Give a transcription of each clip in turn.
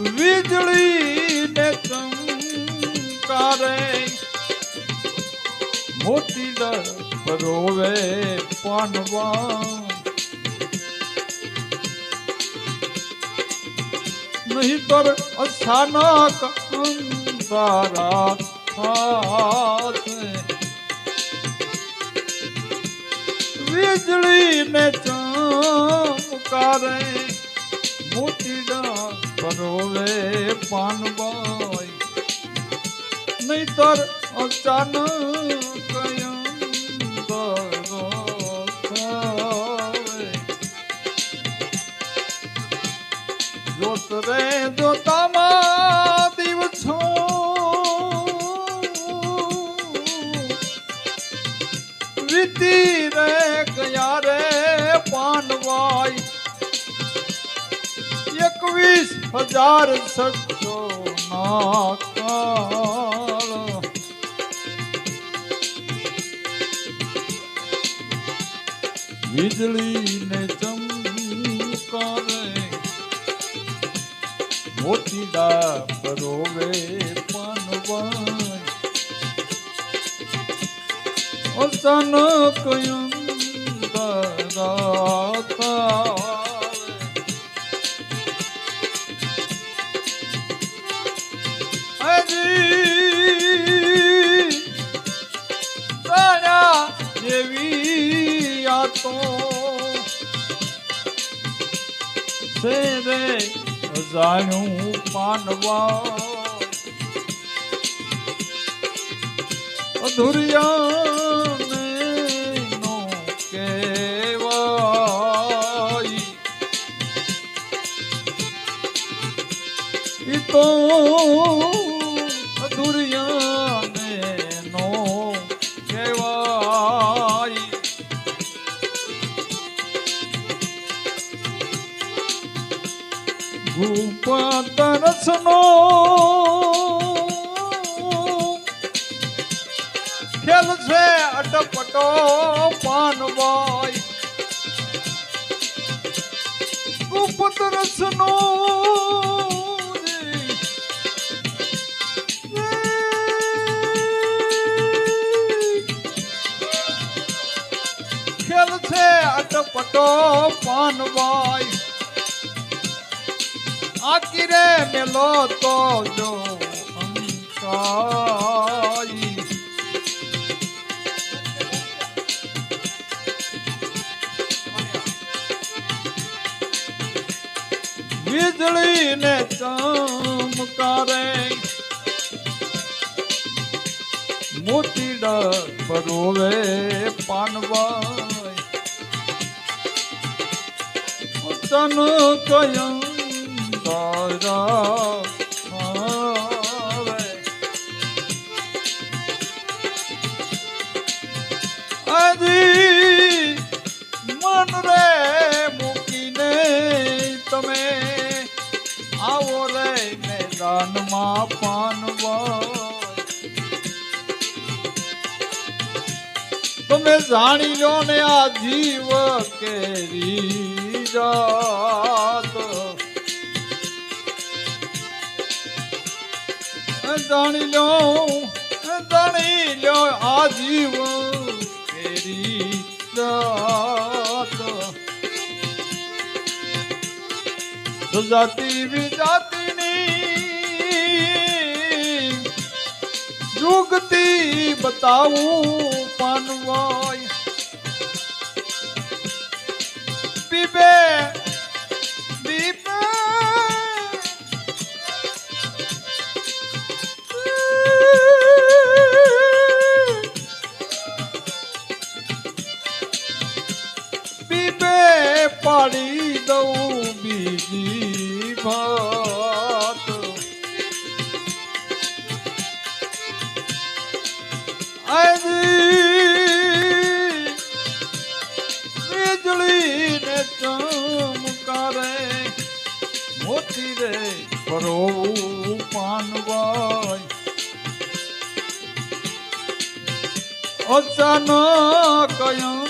વીજળી ને ચમકારે મોતી પરોવે પાનવા. નહીતર અચાનક અંધારા થાશે. વીજળી ને ચમકારે મોતીડા પરોવે પાનબાઈ નહીતર અચાનક. જોત રે જોતામાં દિવસો વીતી રે ગયા હજાર સત્સો ના વીજળી ને ચમકારે મોતી ડા પરોવે પાનવાઈ અચાનક અંધારા છે રે અજાણ્યું પાનવા. અધુરિયા તો તરસનો ખેલ છે અટપટો પાનવાય ગુપ્ત રસનો ખેલ છે અટપટો પાનવાય આકીરે મેલો તો જો અંકાઈ વીજળી ને ચમકારે મોતીડા પરોવે પાનવા તન કયં તારા આવે. આજી, મન રે મૂકીને તમે આવો રે મેદાનમાં પાનવા. તમે જાણી લો ને આ જીવ કેરી જાત. જાણી લો જાણી લો આ જીવ કેરી જાત. જાતિ વિજાતિની યુગતી બતાવું પાનવાય પીપે પાડી દઉં બીજી ભાત વીજળી ને ચમકારે મોતી રે પરોવું પાનવાય અચાનક અંધારા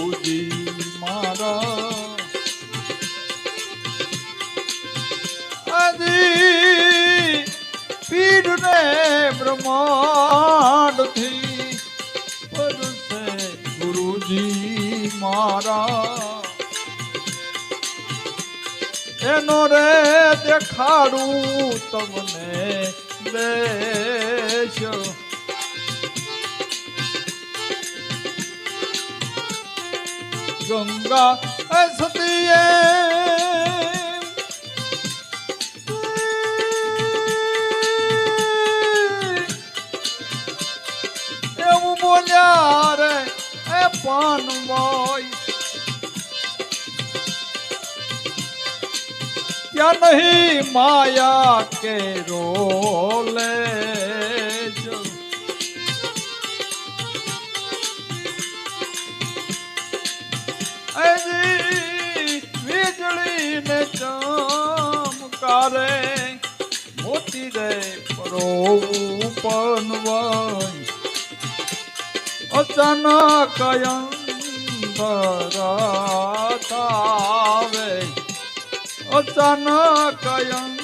પીડરે બ્રહ્માંડથી પર ગુરુજી મારા. એનો રે દેખાડું તમને દેશ ગંગા સતીએ બોલ્યા રે એ પાનવાય ત્યાં નહીં માયા કે રોલે જો. એજી વીજળીને ચમકારે મોતી રે પરોવું પનવાય અચાનક અંધરા થાવે અચાનક અંધ